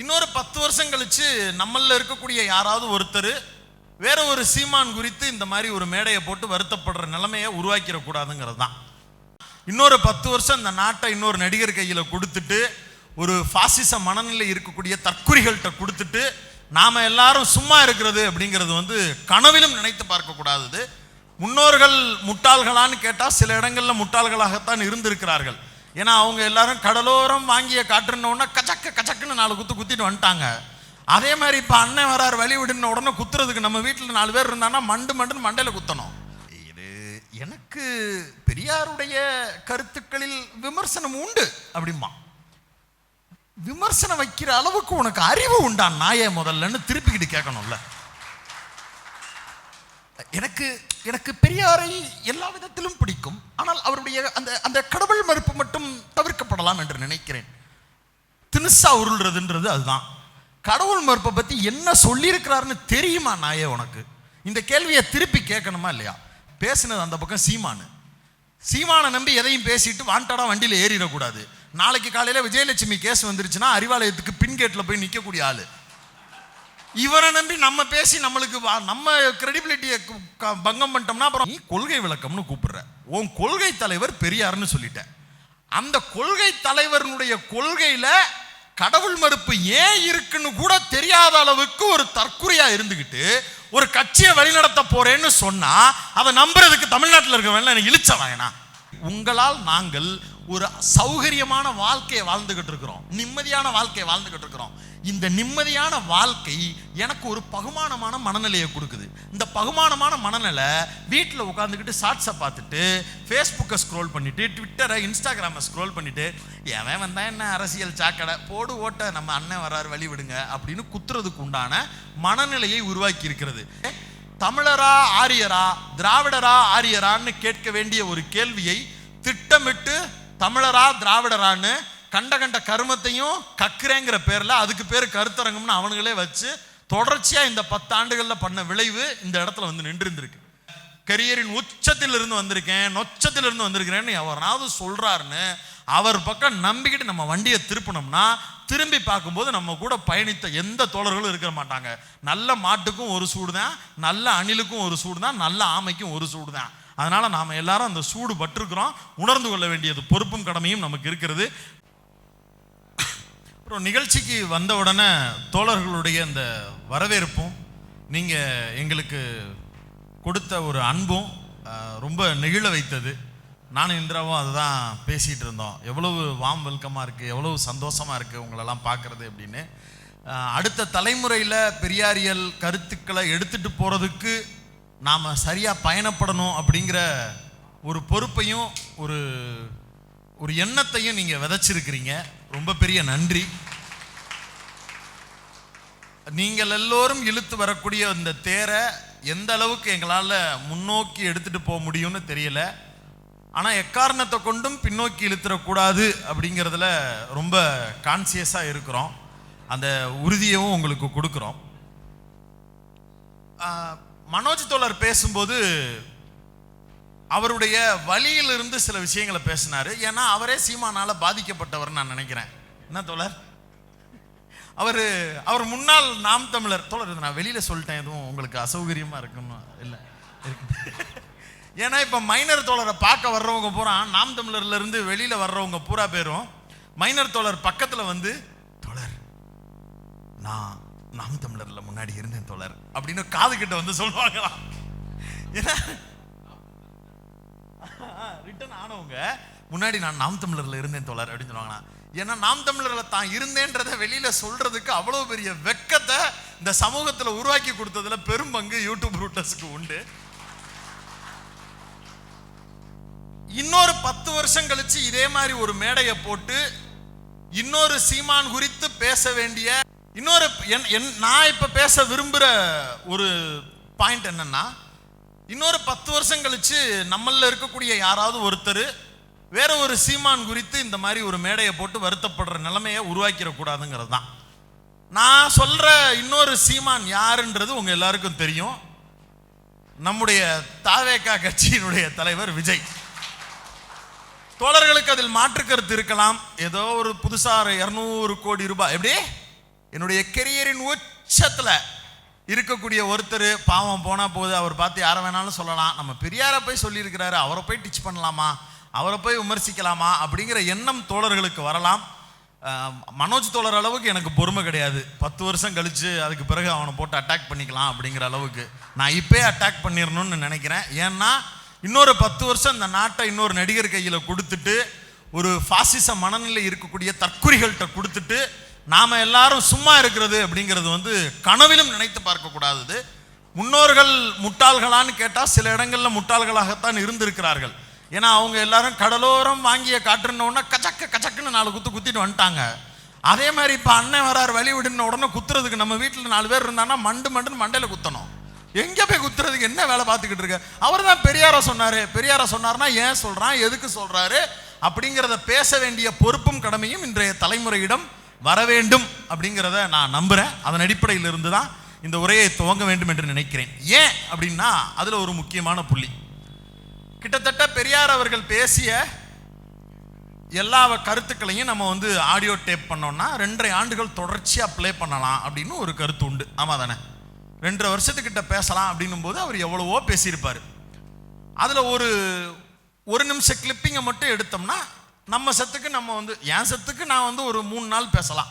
இன்னொரு பத்து வருஷம் கழிச்சு நம்மளில் இருக்கக்கூடிய யாராவது ஒருத்தர் வேற ஒரு சீமான் குறித்து இந்த மாதிரி ஒரு மேடையை போட்டு வருத்தப்படுற நிலைமையை உருவாக்கிடக்கூடாதுங்கிறது தான் இன்னொரு பத்து வருஷம் இந்த நாட்டை இன்னொரு நடிகர் கையில் கொடுத்துட்டு ஒரு பாசிச மனநிலை இருக்கக்கூடிய தற்குறிகள்கிட்ட கொடுத்துட்டு நாம் எல்லாரும் சும்மா இருக்கிறது அப்படிங்கிறது வந்து கனவிலும் நினைத்து பார்க்கக்கூடாது. முன்னோர்கள் முட்டாள்களான்னு கேட்டால் சில இடங்களில் முட்டாள்களாகத்தான் இருந்திருக்கிறார்கள். ஏன்னா அவங்க எல்லாரும் கடலோரம் வாங்கிய காற்றுன்னொன்னே கச்சக்க கச்சக்குன்னு நாலு குத்து குத்திட்டு வந்துட்டாங்க. அதே மாதிரி இப்போ அண்ணன் வரார் வழி விடுன உடனே குத்துறதுக்கு நம்ம வீட்டில் நாலு பேர் இருந்தாங்கன்னா மண்டு மண்டுன்னு மண்டையில் குத்தணும். இது எனக்கு பெரியாருடைய கருத்துக்களில் விமர்சனம் உண்டு அப்படிமா விமர்சனம் வைக்கிற அளவுக்கு உனக்கு அறிவு உண்டா நாயே முதல்லன்னு திருப்பிக்கிட்டு கேட்கணும்ல. எனக்கு எனக்கு பெரியாரை எல்லா விதத்திலும் பிடிக்கும். ஆனால் அவருடைய அந்த அந்த கடவுள் மறுப்பு மட்டும் தவிர்க்கப்படலாம் என்று நினைக்கிறேன். தினுசா உருள்றதுன்றது அதுதான். கடவுள் மறுப்பை பற்றி என்ன சொல்லியிருக்கிறாருன்னு தெரியுமா நாயே உனக்கு? இந்த கேள்வியை திருப்பி கேட்கணுமா இல்லையா? பேசுனது அந்த பக்கம் சீமானு. சீமானை நம்பி எதையும் பேசிட்டு வாண்டடாக வண்டியில் ஏறிடக்கூடாது. நாளைக்கு காலையில் விஜயலட்சுமி கேஸ் வந்துருச்சுன்னா அறிவாலயத்துக்கு பின்கேட்டில் போய் நிற்கக்கூடிய ஆள். இவரை நம்பி நம்ம பேசி நம்மளுக்கு வா- நம்ம கிரெடிபிலிட்டியை பங்கம் பண்ணிட்டோம்னா அப்புறம் நீ கொள்கை விளக்கம்னு கூப்பிடுற. உன் கொள்கை தலைவர் பெரியார்னு சொல்லிட்ட அந்த கொள்கை தலைவருடைய கொள்கையில் கடவுள் மறுப்பு ஏன் இருக்குன்னு கூட தெரியாத அளவுக்கு ஒரு தற்குறியா இருந்துக்கிட்டு ஒரு கட்சியை வழிநடத்த போறேன்னு சொன்னா அதை நம்புறதுக்கு தமிழ்நாட்டில் இருக்கவங்க எனக்கு இழிச்ச வேணா உங்களால் நாங்கள் ஒரு சௌகரியமான வாழ்க்கையை வாழ்ந்துகிட்டு இருக்கிறோம். நிம்மதியான வாழ்க்கையை வாழ்ந்துகிட்டு இருக்கிறோம். இந்த நிம்மதியான வாழ்க்கை எனக்கு ஒரு பகுமானமான மனநிலையை கொடுக்குது. இந்த பகுமானமான மனநிலை வீட்டில் உட்காந்துக்கிட்டு ஷார்ட்ஸை பார்த்துட்டு ஃபேஸ்புக்கை ஸ்க்ரோல் பண்ணிவிட்டு ட்விட்டரை இன்ஸ்டாகிராமை ஸ்க்ரோல் பண்ணிவிட்டு எவன் வந்தால் என்ன அரசியல் சாக்கடை? போடு ஓட்ட நம்ம அண்ணன் வராரு வழி விடுங்க அப்படின்னு குத்துறதுக்கு உண்டான மனநிலையை உருவாக்கி இருக்கிறது. தமிழரா ஆரியரா திராவிடரா ஆரியரான்னு கேட்க வேண்டிய ஒரு கேள்வியை திட்டமிட்டு தமிழரா திராவிடரான்னு கண்ட கண்ட கருமத்தையும் கக்குறேங்கிற பேரில் அதுக்கு பேர் கருத்தரங்கம்னு அவனுங்களே வச்சு தொடர்ச்சியாக இந்த பத்தாண்டுகளில் பண்ண விளைவு இந்த இடத்துல வந்து நின்றிருந்திருக்கு. கரியரின் உச்சத்தில் இருந்து வந்திருக்கேன் நொச்சத்தில் இருந்து வந்திருக்கிறேன்னு எவராவது சொல்கிறாருன்னு அவர் பக்கம் நம்பிக்கிட்டு நம்ம வண்டியை திருப்பினோம்னா திரும்பி பார்க்கும்போது நம்ம கூட பயணித்த எந்த தோழர்களும் இருக்க மாட்டாங்க. நல்ல மாட்டுக்கும் ஒரு சூடு தான் நல்ல அணிலுக்கும் ஒரு சூடு தான் நல்ல ஆமைக்கும் ஒரு சூடு தான் அதனால் நாம் எல்லாரும் அந்த சூடு பட்டிருக்கிறோம். உணர்ந்து கொள்ள வேண்டியது பொறுப்பும் கடமையும் நமக்கு இருக்கிறது. அப்புறம் நிகழ்ச்சிக்கு வந்த உடனே தோழர்களுடைய அந்த வரவேற்பும் நீங்கள் எங்களுக்கு கொடுத்த ஒரு அன்பும் ரொம்ப நெகிழ வைத்தது. நானும் இந்திராவும் அதுதான் பேசிகிட்டு இருந்தோம். எவ்வளவு வாம் வெல்கமாக இருக்குது எவ்வளவு சந்தோஷமாக இருக்குது உங்களெல்லாம் பார்க்குறது அப்படின்னு. அடுத்த தலைமுறையில் பெரியாரியல் கருத்துக்களை எடுத்துட்டு போகிறதுக்கு நாம் சரியாக பயணப்படணும் அப்படிங்கிற ஒரு பொறுப்பையும் ஒரு ஒரு எண்ணத்தையும் நீங்கள் விதைச்சிருக்கிறீங்க. ரொம்ப பெரிய நன்றி. நீங்கள் எல்லோரும் இழுத்து வரக்கூடிய அந்த தேரை எந்த அளவுக்கு எங்களால் முன்னோக்கி எடுத்துகிட்டு போக முடியும்னு தெரியல. ஆனால் எக்காரணத்தை கொண்டும் பின்னோக்கி இழுத்துறக்கூடாது அப்படிங்கிறதுல ரொம்ப கான்சியஸாக இருக்கிறோம். அந்த உறுதியவும் உங்களுக்கு கொடுக்குறோம். மனோஜ் தோழர் பேசும்போது அவருடைய வழியிலிருந்து சில விஷயங்களை பேசினார். ஏன்னா அவரே சீமானால் பாதிக்கப்பட்டவர் நான் நினைக்கிறேன். என்ன தோழர்? அவர் அவர் முன்னால் நாம் தமிழர். தோழர் இது நான் வெளியில் சொல்லிட்டேன். எதுவும் உங்களுக்கு அசௌகரியமா இருக்குன்னு இல்லை. இருக்கு ஏன்னா இப்போ மைனர் தோழரை பார்க்க வர்றவங்க பூரா நாம் தமிழர்லேருந்து இருந்து வெளியில வர்றவங்க பூரா பேரும் மைனர் தோழர் பக்கத்தில் வந்து தோழர் நான் நாம் தமிழர்ல முன்னாடி இருந்தேன் தோழர். அப்படின்னு காது கிட்ட வந்து சொல்லுவாங்களாம் ஏன்னா ரிட்டர்ன் ஆனவங்க முன்னாடி நான் நாம் தமிழர்ல இருந்தேன் தோழர். அப்படின்னு சொல்லுவாங்கண்ணா ஏன்னா நாம் தமிழரில் தான் இருந்தேன்றதை வெளியில் சொல்கிறதுக்கு அவ்வளோ பெரிய வெக்கத்தை இந்த சமூகத்தில் உருவாக்கி கொடுத்ததுல பெரும் பங்கு யூடியூப் ரூட்டர்ஸுக்கு உண்டு. இன்னொரு பத்து வருஷம் கழிச்சு இதே மாதிரி ஒரு மேடையை போட்டு இன்னொரு சீமான் குறித்து பேச வேண்டிய இன்னொரு என்- என்- நான் இப்போ பேச விரும்புகிற ஒரு பாயிண்ட் என்னன்னா இன்னொரு பத்து வருஷம் கழிச்சு நம்மளில் இருக்கக்கூடிய யாராவது ஒருத்தர் வேற ஒரு சீமான் குறித்து இந்த மாதிரி ஒரு மேடையை போட்டு வருத்தப்படுற நிலைமையை உருவாக்கிடக்கூடாதுங்கிறது தான் நான் சொல்ற இன்னொரு சீமான் யாருன்றது உங்க எல்லாருக்கும் தெரியும். நம்முடைய தாவேகா கட்சியினுடைய தலைவர் விஜய். தோழர்களுக்கு அதில் மாற்று கருத்து இருக்கலாம். ஏதோ ஒரு புதுசாக இரநூறு கோடி ரூபாய். எப்படி? என்னுடைய கெரியரின் உச்சத்தில் இருக்கக்கூடிய ஒருத்தர். பாவம் போனால் போது அவர் பார்த்து யாரை வேணாலும் சொல்லலாம். நம்ம பெரியாரை போய் சொல்லியிருக்கிறாரு. அவரை போய் டிச் பண்ணலாமா? அவரை போய் விமர்சிக்கலாமா அப்படிங்கிற எண்ணம் தோழர்களுக்கு வரலாம். மனோஜ் தோழர் அளவுக்கு எனக்கு பொறுமை கிடையாது. பத்து வருஷம் கழித்து அதுக்கு பிறகு அவனை போட்டு அட்டாக் பண்ணிக்கலாம் அப்படிங்கிற அளவுக்கு நான் இப்பயே அட்டாக் பண்ணிடணும்னு நினைக்கிறேன். ஏன்னா இன்னொரு பத்து வருஷம் இந்த நாட்டை இன்னொரு நடிகர் கையில் கொடுத்துட்டு ஒரு ஃபாசிச மனநிலை இருக்கக்கூடிய தற்குறிகள்கிட்ட கொடுத்துட்டு நாம் எல்லாரும் சும்மா இருக்கிறது அப்படிங்கிறது வந்து கனவிலும் நினைத்து பார்க்க முன்னோர்கள் முட்டாள்களான்னு கேட்டால் சில இடங்களில் முட்டாள்களாகத்தான் இருந்திருக்கிறார்கள். ஏன்னா அவங்க எல்லாரும் கடலோரம் வாங்கிய காற்றுன கச்சக்க கச்சக்குன்னு நாலு குத்து குத்திட்டு வந்துட்டாங்க. அதே மாதிரி இப்போ அண்ணன் வரார் வழி விடுன உடனே குத்துறதுக்கு நம்ம வீட்டில் நாலு பேர் இருந்தாங்கன்னா மண்டு மண்டுன்னு மண்டையில் குத்தணும். எங்கே போய் குத்துறதுக்கு என்ன வேலை பார்த்துக்கிட்டு இருக்க? அவர் தான் பெரியார சொன்னார். பெரியார சொன்னார்னா ஏன் சொல்கிறான் எதுக்கு சொல்கிறாரு அப்படிங்கிறத பேச வேண்டிய பொறுப்பும் கடமையும் இன்றைய தலைமுறையிடம் வர வேண்டும் அப்படிங்கிறத நான் நம்புகிறேன் அதன் அடிப்படையில் இருந்து தான் இந்த உரையை துவங்க வேண்டும் என்று நினைக்கிறேன். ஏன் அப்படின்னா அதில் ஒரு முக்கியமான புள்ளி. கிட்டத்தட்ட பெரியார் அவர்கள் பேசிய எல்லா கருத்துக்களையும் நம்ம வந்து ஆடியோ டேப் பண்ணோம்னா ரெண்டரை ஆண்டுகள் தொடர்ச்சியாக ப்ளே பண்ணலாம் அப்படின்னு ஒரு கருத்து உண்டு. ஆமாம் தானே? ரெண்டரை வருஷத்துக்கிட்ட பேசலாம் அப்படின்னும் போது அவர் எவ்வளவோ பேசியிருப்பார். அதில் ஒரு ஒரு நிமிஷம் கிளிப்பிங்கை மட்டும் எடுத்தோம்னா நம்ம சத்துக்கு நம்ம வந்து என் சத்துக்கு நான் வந்து ஒரு மூணு நாள் பேசலாம்.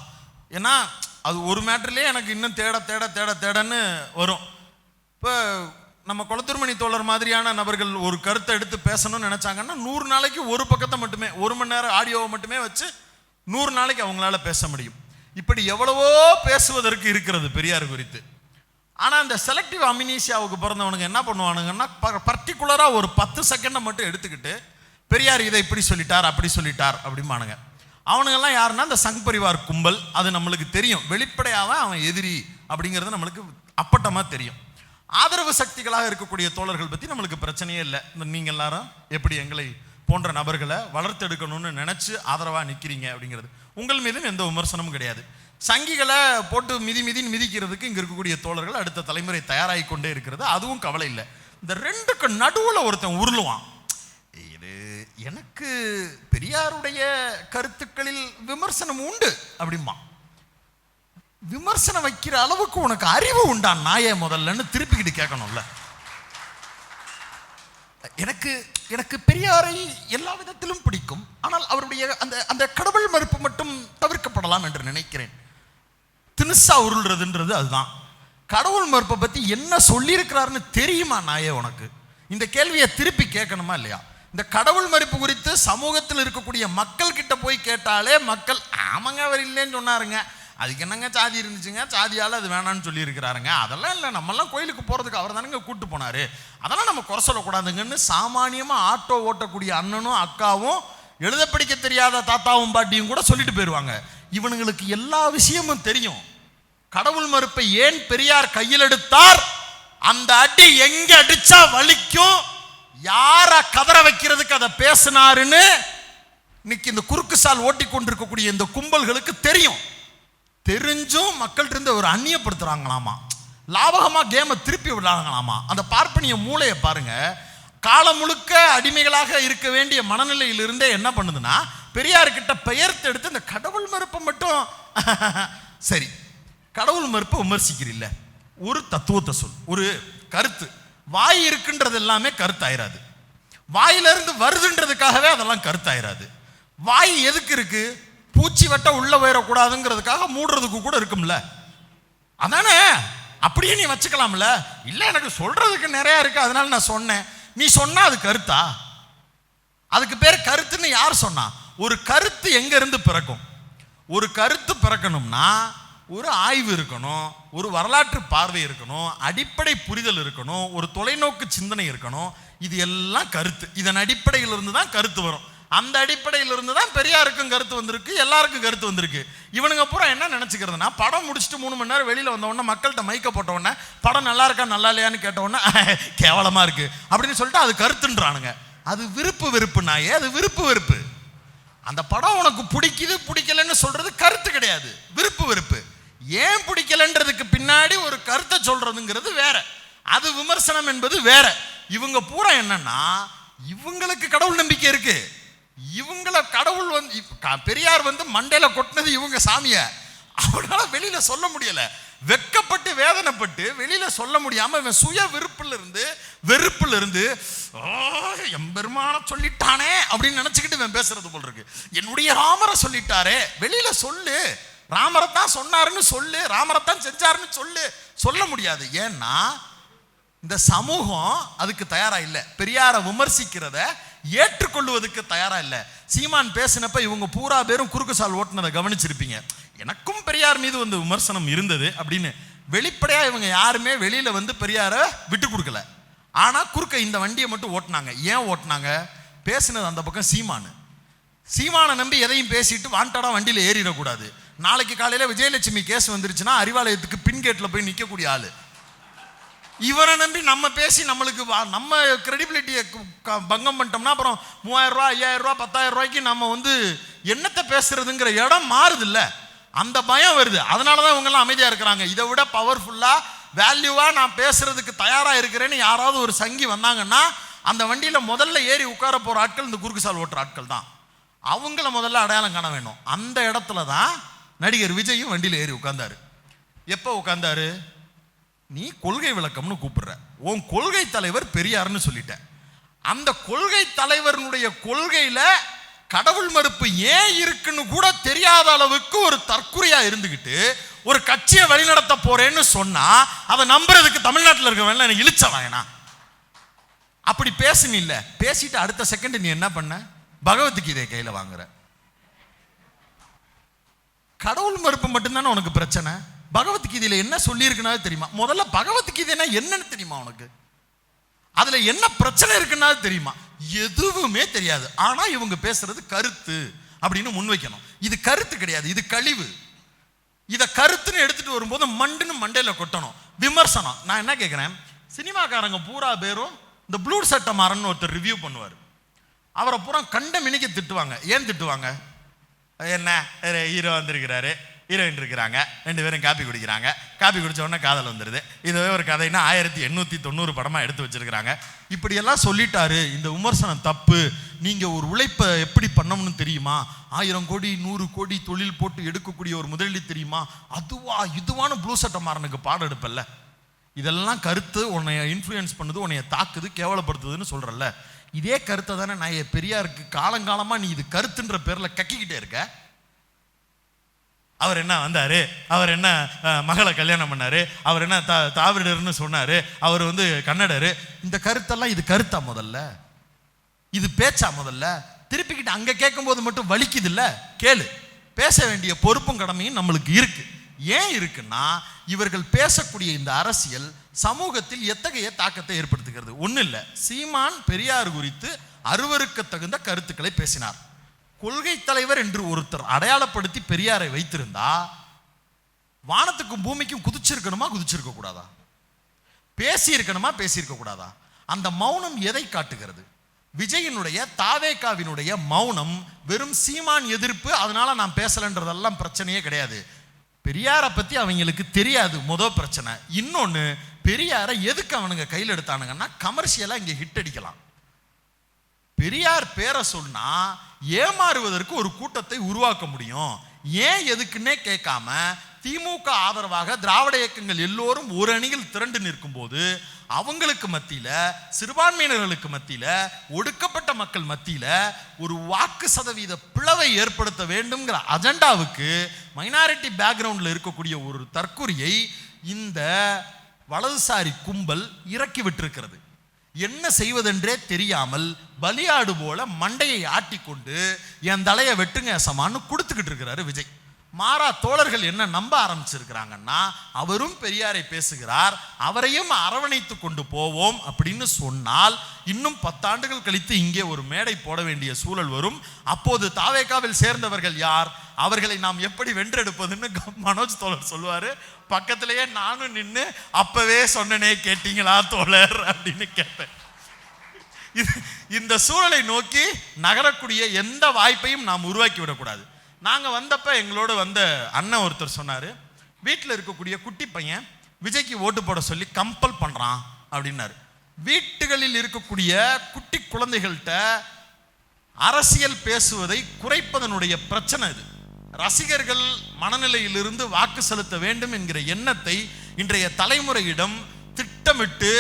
ஏன்னா அது ஒரு மேட்டர்லேயே எனக்கு இன்னும் தேட தேட தேட தேடன்னு வரும். இப்போ நம்ம குளத்தூர்மணி தோழர் மாதிரியான நபர்கள் ஒரு கருத்தை எடுத்து பேசணும்னு நினச்சாங்கன்னா நூறு நாளைக்கு ஒரு பக்கத்தை மட்டுமே ஒரு மணி நேரம் ஆடியோவை மட்டுமே வச்சு நூறு நாளைக்கு அவங்களால பேச முடியும். இப்படி எவ்வளவோ பேசுவதற்கு இருக்கிறது பெரியார் குறித்து. ஆனால் அந்த செலக்டிவ் அமினீஷியாவுக்கு பிறந்தவனுங்க என்ன பண்ணுவானுங்கன்னா பர்டிகுலராக ஒரு பத்து செகண்டை மட்டும் எடுத்துக்கிட்டு பெரியார் இதை இப்படி சொல்லிட்டார் அப்படி சொல்லிட்டார் அப்படிம்பானுங்க. அவனுங்கெல்லாம் யாருன்னா அந்த சங் பரிவார் கும்பல் அது நம்மளுக்கு தெரியும். வெளிப்படையாக அவன் எதிரி அப்படிங்கிறது நம்மளுக்கு அப்பட்டமாக தெரியும். ஆதரவு சக்திகளாக இருக்கக்கூடிய தோழர்கள் பற்றி நம்மளுக்கு பிரச்சனையே இல்லை. இந்த நீங்கள் எல்லாரும் எப்படி எங்களை போன்ற நபர்களை வளர்த்தெடுக்கணும்னு நினச்சி ஆதரவாக நிற்கிறீங்க அப்படிங்கிறது. உங்கள் மீதும் எந்த விமர்சனமும் கிடையாது. சங்கிகளை போட்டு மிதி மிதின்னு மிதிக்கிறதுக்கு இங்கே இருக்கக்கூடிய தோழர்கள் அடுத்த தலைமுறை தயாராகி கொண்டே இருக்கிறது. அதுவும் கவலை இல்லை. இந்த ரெண்டுக்கு நடுவில் ஒருத்தன் உருளுவான். இது எனக்கு பெரியாருடைய கருத்துக்களில் விமர்சனம் உண்டு அப்படிம்பா விமர்சனம் வைக்கிற அளவுக்கு உனக்கு அறிவு உண்டா? நாயே முதல்லன்னு திருப்பிக்கிட்டு கேட்கணும்ல. எனக்கு எனக்கு பெரியாரை எல்லா விதத்திலும் பிடிக்கும். ஆனால் அவருடைய அந்த அந்த கடவுள் மறுப்பு மட்டும் தவிர்க்கப்படலாம் என்று நினைக்கிறேன். தினுசா உருள்றதுன்றது அதுதான். கடவுள் மறுப்பை பற்றி என்ன சொல்லியிருக்கிறாருன்னு தெரியுமா நாயே உனக்கு? இந்த கேள்வியை திருப்பி கேட்கணுமா இல்லையா? இந்த கடவுள் மறுப்பு குறித்து சமூகத்தில் இருக்கக்கூடிய மக்கள் கிட்ட போய் கேட்டாலே மக்கள் ஆமாங்க அவர் இல்லைன்னு சொன்னாருங்க. அதுக்கு என்னங்க சாதி இருந்துச்சுங்க? சாதியால் அது வேணான்னு சொல்லியிருக்கிறாருங்க. அதெல்லாம் இல்லை நம்மெல்லாம் கோயிலுக்கு போகிறதுக்கு அவர் தானுங்க கூட்டு போனாரு. அதெல்லாம் நம்ம குறை சொல்லக்கூடாதுங்கன்னு சாமானியமாக ஆட்டோ ஓட்டக்கூடிய அண்ணனும் அக்காவும் எழுத படிக்க தெரியாத தாத்தாவும் பாட்டியும் கூட சொல்லிட்டு போயிடுவாங்க இவனுங்களுக்கு எல்லா விஷயமும் தெரியும். கடவுள் மறுப்பை ஏன் பெரியார் கையில் எடுத்தார்? அந்த அடி எங்க அடிச்சா வலிக்கும்? யார கதற வைக்கிறதுக்கு அதை பேசினாருன்னு இன்னைக்கு இந்த குறுக்கு சால் ஓட்டி கொண்டிருக்கக்கூடிய இந்த கும்பல்களுக்கு தெரியும். தெரிஞ்சும் மக்கள்கிட்ட இருந்து ஒரு அந்நியப்படுத்துகிறாங்களாமா லாபகமாக கேமை திருப்பி விடுறாங்களாமா? அந்த பார்ப்பனிய மூளையை பாருங்க. காலம் முழுக்க அடிமைகளாக இருக்க வேண்டிய மனநிலையிலிருந்தே என்ன பண்ணுதுன்னா பெரியார்கிட்ட பெயர்த்தெடுத்து பெயர்த்து எடுத்து இந்த கடவுள் மறுப்பை மட்டும் சரி கடவுள் மறுப்பை விமர்சிக்கிறீல்ல. ஒரு தத்துவத்தை சொல் ஒரு கருத்து. வாய் இருக்குன்றது எல்லாமே கருத்தாயிராது. வாயிலிருந்து வருதுன்றதுக்காகவே அதெல்லாம் கருத்தாயிராது. வாய் எதுக்கு இருக்குது பூச்சி வெட்ட உள்ள போயிடக்கூடாதுங்கிறதுக்காக மூடுறதுக்கு கூட இருக்கும்ல. அதானே? அப்படியே நீ வச்சுக்கலாம்ல. இல்லை எனக்கு சொல்றதுக்கு நிறைய இருக்கு அதனால நான் சொன்னேன். நீ சொன்னா அது கருத்தா? அதுக்கு பேர் கருத்துன்னு யார் சொன்னா? ஒரு கருத்து எங்க இருந்து பிறக்கும்? ஒரு கருத்து பிறக்கணும்னா ஒரு ஆய்வு இருக்கணும் ஒரு வரலாற்று பார்வை இருக்கணும் அடிப்படை புரிதல் இருக்கணும் ஒரு தொலைநோக்கு சிந்தனை இருக்கணும். இது எல்லாம் கருத்து. இதன் அடிப்படையிலிருந்து தான் கருத்து வரும். அந்த அடிப்படையில் இருந்து தான் பெரியாருக்கும் கருத்து வந்திருக்கு எல்லாருக்கும் கருத்து வந்திருக்கு. இவனுங்க பூரா என்ன நினச்சிக்கிறதுனா படம் முடிச்சுட்டு மூணு மணி நேரம் வெளியில் வந்தவொடனே மக்கள்கிட்ட மைக்க போட்ட படம் நல்லா இருக்கா நல்லா இல்லையான்னு கேட்ட கேவலமாக இருக்குது அப்படின்னு சொல்லிட்டு அது கருத்துன்றானுங்க. அது விருப்பு வெறுப்பு நாயே அது விருப்பு வெறுப்பு. அந்த படம் உனக்கு பிடிக்குது பிடிக்கலன்னு சொல்கிறது கருத்து கிடையாது. விருப்பு வெறுப்பு. ஏன் பிடிக்கலன்றதுக்கு பின்னாடி ஒரு கருத்தை சொல்கிறதுங்கிறது வேற. அது விமர்சனம் என்பது வேற. இவங்க பூரா என்னன்னா இவங்களுக்கு கடவுள் நம்பிக்கை இருக்குது இவங்கள கடவுள் வந்து பெரியார் வந்து மண்டையில கொட்டினது இவங்க சாமிய. அவனால வெளியில சொல்ல முடியல. வெக்கப்பட்டு வேதனைப்பட்டு வெளியில சொல்ல முடியாம இவன் சுய விருப்புல இருந்து வெறுப்புல இருந்து எம்பெருமான சொல்லிட்டானே அப்படின்னு நினைச்சுக்கிட்டு இவன் பேசுறது போல் இருக்கு. என்னுடைய ராமரை சொல்லிட்டாரே. வெளியில சொல்லு. ராமரை தான் சொன்னாருன்னு சொல்லு. ராமரை தான் செஞ்சாருன்னு சொல்லு. சொல்ல முடியாது. ஏன்னா இந்த சமூகம் அதுக்கு தயாரா இல்லை. பெரியாரை விமர்சிக்கிறத ஏற்றுக்கொள்வதற்கு தயாரா இல்ல. சீமான் பேசினப்ப இவங்க பூரா பேரும் குறுக்கு சால் ஓட்டுனதை கவனிச்சிருப்பீங்க. எனக்கும் பெரியார் மீது வந்து விமர்சனம் இருந்தது அப்படின்னு வெளிப்படையா இவங்க யாருமே வெளியில வந்து பெரியாரை விட்டு கொடுக்கல. ஆனா குறுக்க இந்த வண்டியை மட்டும் ஓட்டுனாங்க. ஏன் ஓட்டுனாங்க? பேசினது அந்த பக்கம் சீமானு. சீமானை நம்பி எதையும் பேசிட்டு வாண்டடா வண்டியில ஏறிடக்கூடாது. நாளைக்கு காலையில விஜயலட்சுமி கேஸ் வந்துருச்சுன்னா அறிவாலயத்துக்கு பின் கேட்ல போய் நிக்கக்கூடிய ஆளு. இவரை நம்பி நம்ம பேசி நம்மளுக்கு வா- நம்ம கிரெடிபிலிட்டியை பங்கம் பண்ணிட்டோம்னா அப்புறம் மூவாயிரம் ரூபா ஐயாயிரம் ரூபா பத்தாயிரம் ரூபாய்க்கு நம்ம வந்து என்னத்தை பேசுறதுங்கிற இடம் மாறுது இல்லை அந்த பயம் வருது. அதனால தான் இவங்கெல்லாம் அமைதியா இருக்கிறாங்க. இதை விட பவர்ஃபுல்லா வேல்யூவா நான் பேசுறதுக்கு தயாரா இருக்கிறேன்னு யாராவது ஒரு சங்கி வந்தாங்கன்னா அந்த வண்டியில முதல்ல ஏறி உட்கார போற ஆட்கள் இந்த குறுக்கு சால் ஓட்டுற ஆட்கள் தான். அவங்கள முதல்ல அடையாளம் காண வேணும். அந்த இடத்துல தான் நடிகர் விஜயும் வண்டியில் ஏறி உட்காந்தாரு எப்போ உட்காந்தாரு நீ கொள்கை விளக்கம்னு கூப்பிடுற. உன் கொள்கை தலைவர் பெரியார்னு சொல்லிட்ட. அந்த கொள்கை தலைவருடைய கொள்கையில் கடவுள் மறுப்பு ஏன் இருக்குன்னு கூட தெரியாத அளவுக்கு ஒரு தற்குறியா இருந்துக்கிட்டு ஒரு கட்சியை வழிநடத்த போறேன்னு சொன்னா அதை நம்புறதுக்கு தமிழ்நாட்டில் இருக்கிறவங்க எனக்கு இழிச்ச வேணா அப்படி பேசுன இல்ல. பேசிட்டு அடுத்த செகண்ட் நீ என்ன பண்ண? பகவத்கீதையை கையில் வாங்குற. கடவுள் மறுப்பு மட்டும்தானே உனக்கு பிரச்சனை? பகவத்கீதையில் என்ன சொல்லியிருக்குன்னா தெரியுமா? முதல்ல பகவத்கீதைனா என்னன்னு தெரியுமா உனக்கு? அதில் என்ன பிரச்சனை இருக்குன்னா தெரியுமா? எதுவுமே தெரியாது. ஆனால் இவங்க பேசுறது கருத்து அப்படின்னு முன்வைக்கணும். இது கருத்து கிடையாது இது கழிவு. இதை கருத்துன்னு எடுத்துட்டு வரும்போது மண்டுன்னு மண்டையில் கொட்டணும். விமர்சனம். நான் என்ன கேட்குறேன் சினிமாக்காரங்க பூரா பேரும் இந்த ப்ளூ சட்டை மாறன்னு ஒருத்தர் ரிவ்யூ பண்ணுவார். அவரை பூரா கண்ட மினிக்க திட்டுவாங்க. ஏன் திட்டுவாங்க? என்ன? ஹீரோ வந்திருக்கிறாரு. ஹீரோயின் இருக்கிறாங்க. ரெண்டு பேரும் காப்பி குடிக்கிறாங்க. காப்பி குடித்த உடனே காதல் வந்துடுது இதுவே ஒரு கதைன்னா ஆயிரத்தி எண்ணூற்றி தொண்ணூறு படமாக எடுத்து வச்சிருக்கிறாங்க. இப்படியெல்லாம் சொல்லிட்டாரு. இந்த விமர்சனம் தப்பு. நீங்கள் ஒரு உழைப்பை எப்படி பண்ணணும்னு தெரியுமா? ஆயிரம் கோடி நூறு கோடி தொழில் போட்டு எடுக்கக்கூடிய ஒரு முதலீடு தெரியுமா? அதுவா இதுவான ப்ளூ சட்டை மாறனுக்கு பாடம் எடுப்பல்ல. இதெல்லாம் கருத்து உன்னை இன்ஃப்ளூயன்ஸ் பண்ணுது உன்னைய தாக்குது கேவலப்படுத்துதுன்னு சொல்கிறல்ல இதே கருத்தை தானே நான் என் பெரியாருக்கு காலங்காலமாக நீ இது கருத்துன்ற பேரில் கக்கிக்கிட்டே இருக்க. அவர் என்ன வந்தார்? அவர் என்ன மகளை கல்யாணம் பண்ணாரு? அவர் என்ன தா தாவிடர்னு சொன்னார்? அவர் வந்து கன்னடர். இந்த கருத்தெல்லாம் இது கருத்தா முதல்ல? இது பேச்சா முதல்ல? திருப்பிக்கிட்டு அங்கே கேட்கும்போது மட்டும் வலிக்குது இல்லை கேளு. பேச வேண்டிய பொறுப்பும் கடமையும் நம்மளுக்கு இருக்கு. ஏன் இருக்குன்னா இவர்கள் பேசக்கூடிய இந்த அரசியல் சமூகத்தில் எத்தகைய தாக்கத்தை ஏற்படுத்துகிறது? ஒன்றும் இல்லை சீமான் பெரியார் குறித்து அருவருக்கு தகுந்த கருத்துக்களை பேசினார். கொள்கை தலைவர் என்று ஒருத்தர் அடையாளப்படுத்தி பெரியாரை வைத்திருந்தா வானத்துக்கும் பூமிக்கும் குதிச்சிருக்கணுமா குதிச்சிருக்க கூடாதா? பேசியிருக்கணுமா பேசியிருக்க கூடாதா? அந்த மௌனம் எதை காட்டுகிறது? விஜயினுடைய தாவேகாவினுடைய மௌனம் வெறும் சீமான் எதிர்ப்பு அதனால நான் பேசலன்றதெல்லாம் பிரச்சனையே கிடையாது. பெரியாரை பத்தி அவங்களுக்கு தெரியாது முத பிரச்சனை. இன்னொன்று பெரியாரை எதுக்கு அவனுங்க கையில் எடுத்தானுங்கன்னா கமர்ஷியலாக இங்கே ஹிட் அடிக்கலாம். பெரியார் பேரை சொன்னா ஏமாறுவதற்கு ஒரு கூட்டத்தை உருவாக்க முடியும். ஏன் எதுக்குன்னே கேட்காம திமுக ஆதரவாக திராவிட இயக்கங்கள் எல்லோரும் ஒரு அணியில் திரண்டு நிற்கும் போது அவங்களுக்கு மத்தியில் சிறுபான்மையினர்களுக்கு மத்தியில் ஒடுக்கப்பட்ட மக்கள் மத்தியில் ஒரு வாக்கு சதவீத பிளவை ஏற்படுத்த வேண்டும்ங்கிற அஜெண்டாவுக்கு மைனாரிட்டி பேக்ரவுண்டில் இருக்கக்கூடிய ஒரு தற்கொலையை இந்த வலதுசாரி கும்பல் இறக்கி விட்டிருக்கிறது. என்ன செய்வதென்றே தெரியாமல் பலியாடு போல மண்டையை ஆட்டிக்கொண்டு என் தலையை வெட்டுங்க சமான்னு கொடுத்துக்கிட்டு இருக்கிறாரு விஜய். மாறா தோழர்கள் என்ன நம்ப ஆரம்பிச்சிருக்கிறாங்கன்னா அவரும் பெரியாரை பேசுகிறார் அவரையும் அரவணைத்து கொண்டு போவோம் அப்படின்னு சொன்னால் இன்னும் பத்தாண்டுகள் கழித்து இங்கே ஒரு மேடை போட வேண்டிய சூழல் வரும். அப்போது தாவேகாவில் சேர்ந்தவர்கள் யார்? அவர்களை நாம் எப்படி வென்றெடுப்பதுன்னு மனோஜ் தோழர் சொல்லுவார். பக்கத்திலேயே நானும் நின்று அப்பவே சொன்னனே கேட்டீங்களா தோழர்? அப்படின்னு கேட்பேன். இது இந்த சூழலை நோக்கி நகரக்கூடிய எந்த வாய்ப்பையும் நாம் உருவாக்கி விடக்கூடாது. நாங்கள் வந்தப்போ எங்களோட வந்த அண்ணன் ஒருத்தர் சொன்னார் வீட்டில் இருக்கக்கூடிய குட்டி பையன் விஜய்க்கு ஓட்டு போட சொல்லி கம்பல் பண்ணுறான் அப்படின்னாரு. வீட்டுகளில் இருக்கக்கூடிய குட்டி குழந்தைகள்கிட்ட அரசியல் பேசுவதை குறைப்பதனுடைய பிரச்சனை இது. ரசிகர்கள் மனநிலையிலிருந்து வாக்கு செலுத்த வேண்டும் என்கிற எண்ணத்தை இன்றைய தலைமுறையிடம் திட்டமிட்டு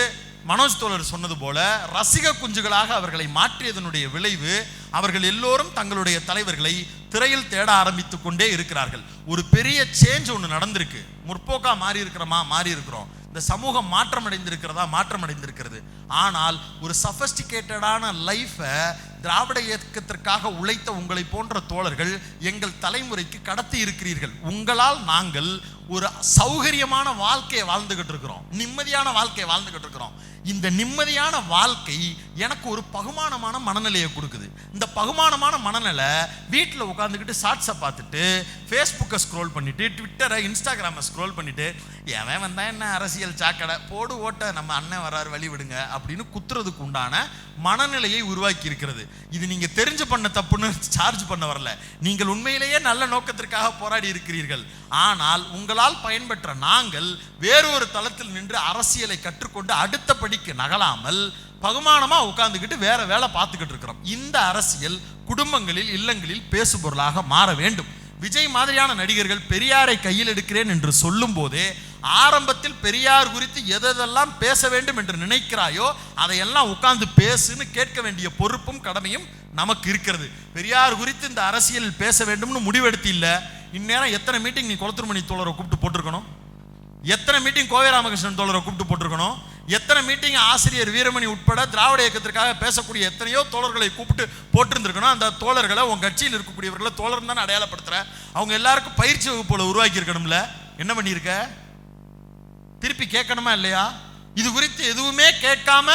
மனோஜ் தோழர் சொன்னது போல ரசிக குஞ்சுகளாக அவர்களை மாற்றியதனுடைய விளைவு அவர்கள் எல்லோரும் தங்களுடைய தலைவர்களை திரையில் தேட ஆரம்பித்து கொண்டே இருக்கிறார்கள். ஒரு பெரிய சேஞ்ச் ஒன்று நடந்திருக்கு. முற்போக்கா மாறி இருக்கிறோமா மாறி இருக்கிறோம் இந்த சமூகம் மாற்றம் அடைந்திருக்கிறதா மாற்றம் அடைந்திருக்கிறது ஆனால் ஒரு சஃபஸ்டிகேட்டடான லைஃபை திராவிட இயக்கத்திற்காக உழைத்த உங்களை போன்ற தோழர்கள் எங்கள் தலைமுறைக்கு கடத்தி இருக்கிறீர்கள். உங்களால் நாங்கள் ஒரு சௌகரியமான வாழ்க்கையை வாழ்ந்துகிட்டு இருக்கிறோம். நிம்மதியான வாழ்க்கையை வாழ்ந்துகிட்டு இருக்கிறோம். இந்த நிம்மதியான வாழ்க்கை எனக்கு ஒரு பகுமானமான மனநிலையை கொடுக்குது. இந்த பகுமானமான மனநிலை வீட்டில் உட்காந்துக்கிட்டு ஷார்ட்ஸை பார்த்துட்டு ஃபேஸ்புக்கை ஸ்க்ரோல் பண்ணிவிட்டு ட்விட்டரை இன்ஸ்டாகிராமை ஸ்க்ரோல் பண்ணிவிட்டு எவன் வந்தால் என்ன அரசியல் சாக்கடை? போடு ஓட்ட நம்ம அண்ணன் வராரு வழி விடுங்க அப்படின்னு குத்துறதுக்கு உண்டான மனநிலையை உருவாக்கி இருக்கிறது. இது நீங்கள் தெரிஞ்சு பண்ண தப்புன்னு சார்ஜ் பண்ண வரல. நீங்கள் உண்மையிலேயே நல்ல நோக்கத்திற்காக போராடி இருக்கிறீர்கள். ஆனால் உங்களால் பயன்பெற்ற நாங்கள் வேறொரு தளத்தில் நின்று அரசியலை கற்றுக்கொண்டு அடுத்தபடி படிக்கு நகலாமல் பகுமானமா உட்கார்ந்துக்கிட்டு வேற வேலை பார்த்துக்கிட்டு இருக்கிறோம். இந்த அரசியல் குடும்பங்களில் இல்லங்களில் பேசுபொருளாக மாற வேண்டும். விஜய் மாதிரியான நடிகர்கள் பெரியாரை கையில் எடுக்கிறேன் என்று சொல்லும் போதே ஆரம்பத்தில் பெரியார் குறித்து எதெல்லாம் பேச வேண்டும் என்று நினைக்கிறாயோ அதையெல்லாம் உட்கார்ந்து பேசுன்னு கேட்க வேண்டிய பொறுப்பும் கடமையும் நமக்கு இருக்கிறது. பெரியார் குறித்து இந்த அரசியல் பேச வேண்டும்னு முடிவெடுத்து இல்ல. இந்நேரம் எத்தனை மீட்டிங் நீ குளத்துருமணி தோழரை கூப்பிட்டு போட்டிருக்கணும்? எத்தனை மீட்டிங் கோவை ராமகிருஷ்ணன் தோழரை கூப்பிட்டு போட்டிருக்கணும்? எத்தனை மீட்டிங் ஆசிரியர் வீரமணி உட்பட திராவிட இயக்கத்திற்காக பேசக்கூடிய எத்தனையோ தோழர்களை கூப்பிட்டு போட்டிருந்திருக்கணும். அந்த தோழர்களை உங்கள் கட்சியில் இருக்கக்கூடியவர்களை தோழர் தான் அடையாளப்படுத்துகிற அவங்க எல்லாருக்கும் பயிற்சி வகுப்புல உருவாக்கி இருக்கணும்ல என்ன பண்ணியிருக்க? திருப்பி கேட்கணுமா இல்லையா? இது குறித்து எதுவுமே கேட்காம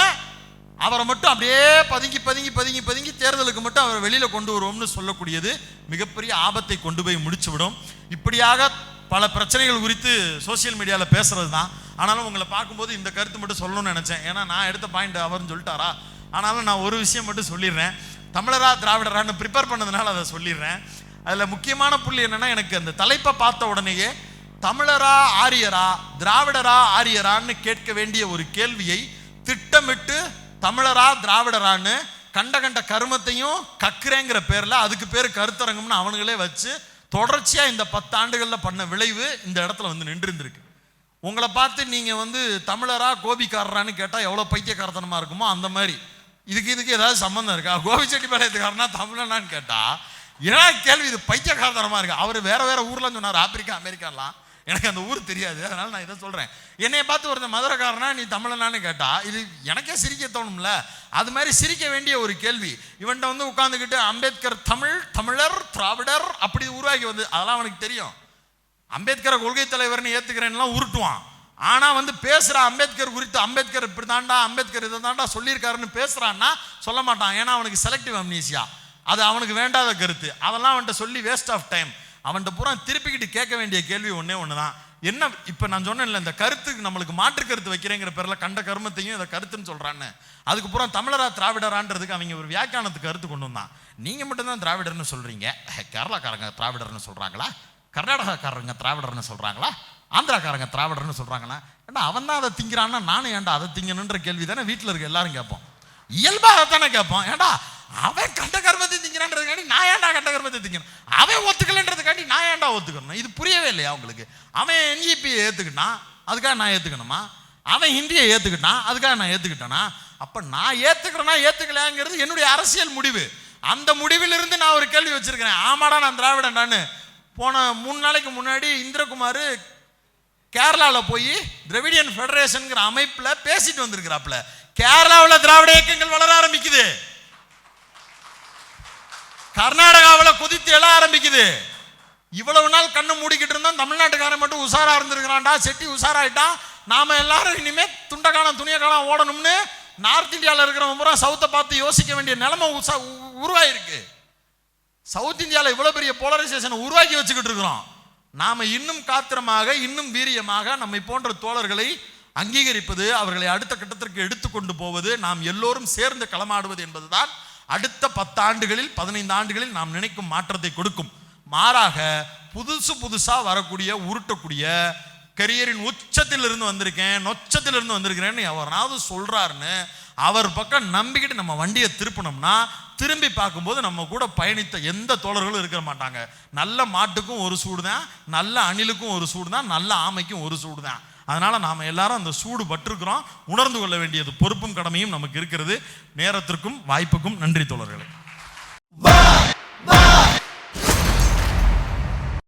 அவரை மட்டும் அப்படியே பதுங்கி பதுங்கி பதுங்கி பதுங்கி தேர்தலுக்கு மட்டும் அவரை வெளியில் கொண்டு வருவோம்னு சொல்லக்கூடியது மிகப்பெரிய ஆபத்தை கொண்டு போய் முடிச்சு விடும். இப்படியாக பல பிரச்சனைகள் குறித்து சோஷியல் மீடியாவில் பேசுறது தான். ஆனாலும் உங்களை பார்க்கும்போது இந்த கருத்து மட்டும் சொல்லணும்னு நினச்சேன். ஏன்னா நான் எடுத்த பாயிண்ட் அவர்னு சொல்லிட்டாரா? ஆனாலும் நான் ஒரு விஷயம் மட்டும் சொல்லிடுறேன். தமிழரா திராவிடரான்னு ப்ரிப்பேர் பண்ணதுனால அதை சொல்லிடுறேன். அதில் முக்கியமான புள்ளி என்னன்னா எனக்கு அந்த தலைப்பை பார்த்த உடனேயே தமிழரா ஆரியரா திராவிடரா ஆரியரான்னு கேட்க வேண்டிய ஒரு கேள்வியை திட்டமிட்டு தமிழரா திராவிடரான்னு கண்ட கண்ட கருமத்தையும் கக்குறேங்கிற பேரில் அதுக்கு பேர் கருத்தரங்கம்னு அவனுங்களே வச்சு தொடர்ச்சியாக இந்த பத்தாண்டுகளில் பண்ண விளைவு இந்த இடத்துல வந்து நின்று இருந்திருக்கு உங்களை பார்த்து நீங்கள் வந்து தமிழரா கோபிக்காரரான்னு கேட்டால் எவ்வளோ பைத்தியக்காரத்தனமாக இருக்குமோ அந்த மாதிரி. இதுக்கு இதுக்கு ஏதாவது சம்மந்தம் இருக்கா? கோபிச்செட்டிப்பாளையத்துக்காரனா தமிழனான்னு கேட்டால் ஏன்னா கேள்வி இது? பைத்தியக்காரத்தனமாக இருக்கு. அவர் வேற வேறு ஊரில் சொன்னார். ஆப்பிரிக்கா அமெரிக்காலாம் எனக்கு அந்த ஊர் தெரியாது. அதனால நான் இதை சொல்கிறேன் என்னை பார்த்து ஒருத்தன் மதுரைக்காரனா நீ தமிழனான்னு கேட்டால் இது எனக்கே சிரிக்க தோணும்ல. அது மாதிரி சிரிக்க வேண்டிய ஒரு கேள்வி. இவன்ட்ட வந்து உட்காந்துக்கிட்டு அம்பேத்கர் தமிழ் தமிழர் திராவிடர் அப்படி உருவாகி வந்து அதெல்லாம் அவனுக்கு தெரியும். அம்பேத்கரை கொள்கை தலைவர்னு ஏற்றுக்கிறேன்லாம் உருட்டுவான். ஆனால் வந்து பேசுகிற அம்பேத்கர் குறித்து அம்பேத்கர் இப்படி தாண்டா அம்பேத்கர் இதை தாண்டா சொல்லியிருக்காருன்னு பேசுறான்னா சொல்ல மாட்டான். ஏன்னா அவனுக்கு செலக்டிவ் அம்னீசியா அது அவனுக்கு வேண்டாத கருத்து. அதெல்லாம் அவன்கிட்ட சொல்லி வேஸ்ட் ஆஃப் டைம் அவன்கிட்ட பூரா திருப்பிக்கிட்டு கேட்க வேண்டிய கேள்வி ஒன்றே ஒன்று தான் என்ன இப்போ நான் சொன்னேன்ல இந்த கருத்துக்கு நம்மளுக்கு மாற்று கருத்து வைக்கிறேங்கிற பேரில் கண்ட கர்மத்தையும் இதை கருத்துன்னு சொல்கிறான்னு அதுக்கு பூரா தமிழரா திராவிடரான்றதுக்கு அவங்க ஒரு வியாக்கியானத்துக்கு கருத்து கொண்டு வந்தான். நீங்கள் மட்டும்தான் திராவிடர்னு சொல்கிறீங்க கேரளாக்காரங்க திராவிடர்னு சொல்கிறாங்களா கர்நாடகாக்காரங்க திராவிடர்னு சொல்கிறாங்களா ஆந்திராக்காரங்க திராவிடர்னு சொல்கிறாங்களா ஏன்டா அவன் தான் அதை திங்கிறான்னா நானும் ஏன்டா அதை திங்கணுன்ற கேள்வி தானே வீட்டில் இருக்க எல்லாரும் கேட்போம். இயல்பாக தானே கேட்போம். ஏன்டா அவன் கண்ட கர்மத்தை திங்கிறான்றதுக்காண்டி நான் ஏன்டா கண்ட கர்மத்தை திங்கணும்? அவன் ஒத்துக்கலன்றதுக்காண்டி நான் ஏன்டா ஒத்துக்கணும்? இது புரியவே இல்லையா அவங்களுக்கு அவன் என்ஜிபியை ஏற்றுக்கிட்டான் அதுக்காக நான் ஏற்றுக்கணுமா அவன் ஹிந்தியை ஏற்றுக்கிட்டான் அதுக்காக நான் ஏற்றுக்கிட்டேனா அப்போ நான் ஏற்றுக்கிறேன்னா ஏற்றுக்கலையாங்கிறது என்னுடைய அரசியல் முடிவு. அந்த முடிவிலிருந்து நான் ஒரு கேள்வி வச்சிருக்கிறேன். ஆமாடா நான் திராவிடன்டான்னு. போன மூணு நாளைக்கு முன்னாடி இந்திரகுமார் கேரளாவில் போய் திராவிடியன் ஃபெடரேஷனுங்கிற அமைப்பில் பேசிட்டு வந்திருக்கிறாப்புல. கேரளாவில் திராவிட இயக்கங்கள் வளர ஆரம்பிக்குது. கர்நாடகாவில் குதித்து எழ ஆரம்பிக்குது. இவ்வளவு நாள் கண்ணு மூடிக்கிட்டு இருந்தால் தமிழ்நாட்டுக்காரன் மட்டும் உஷாரா இருந்திருக்கிறான்டா செட்டி உஷாராயிட்டான் நாம எல்லாரும் இனிமே துண்டக்காலம் துணியக்காலம் ஓடணும்னு நார்த் இந்தியாவில் இருக்கிறவங்க பூரா சவுத்தை பார்த்து யோசிக்க வேண்டிய நிலைமை உசா உ- உருவாயிருக்கு. சவுத் இந்தியாவில் இவ்வளவு பெரிய போலரைசேஷனை உருவாக்கி வச்சுக்கிட்டு இருக்கிறோம். நாம இன்னும் காத்திரமாக இன்னும் வீரியமாக நம்மை போன்ற தோழர்களை அங்கீகரிப்பது அவர்களை அடுத்த கட்டத்திற்கு எடுத்துக்கொண்டு போவது நாம் எல்லோரும் சேர்ந்து களமாடுவது என்பதுதான் அடுத்த பத்தாண்டுகளில் பதினைந்து ஆண்டுகளில் நாம் நினைக்கும் மாற்றத்தை கொடுக்கும். மாறாக புதுசு புதுசா வரக்கூடிய உருட்டக்கூடிய கரியரின் உச்சத்தில் இருந்து வந்திருக்கேன் நொச்சத்தில் இருந்து வந்திருக்கிறேன்னு எவராவது சொல்கிறாருன்னு அவர் பக்கம் நம்பிக்கிட்டு நம்ம வண்டியை திருப்பினோம்னா திரும்பி பார்க்கும்போது நம்ம கூட பயணித்த எந்த தோழர்களும் இருக்க மாட்டாங்க. நல்ல மாட்டுக்கும் ஒரு சூடு தான் நல்ல அணிலுக்கும் ஒரு சூடு தான் நல்ல ஆமைக்கும் ஒரு சூடு தான் அதனால் நாம் எல்லாரும் அந்த சூடு பட்டிருக்கிறோம். உணர்ந்து கொள்ள வேண்டியது பொறுப்பும் கடமையும் நமக்கு இருக்கிறது. நேரத்திற்கும் வாய்ப்புக்கும் நன்றி தோழர்களே.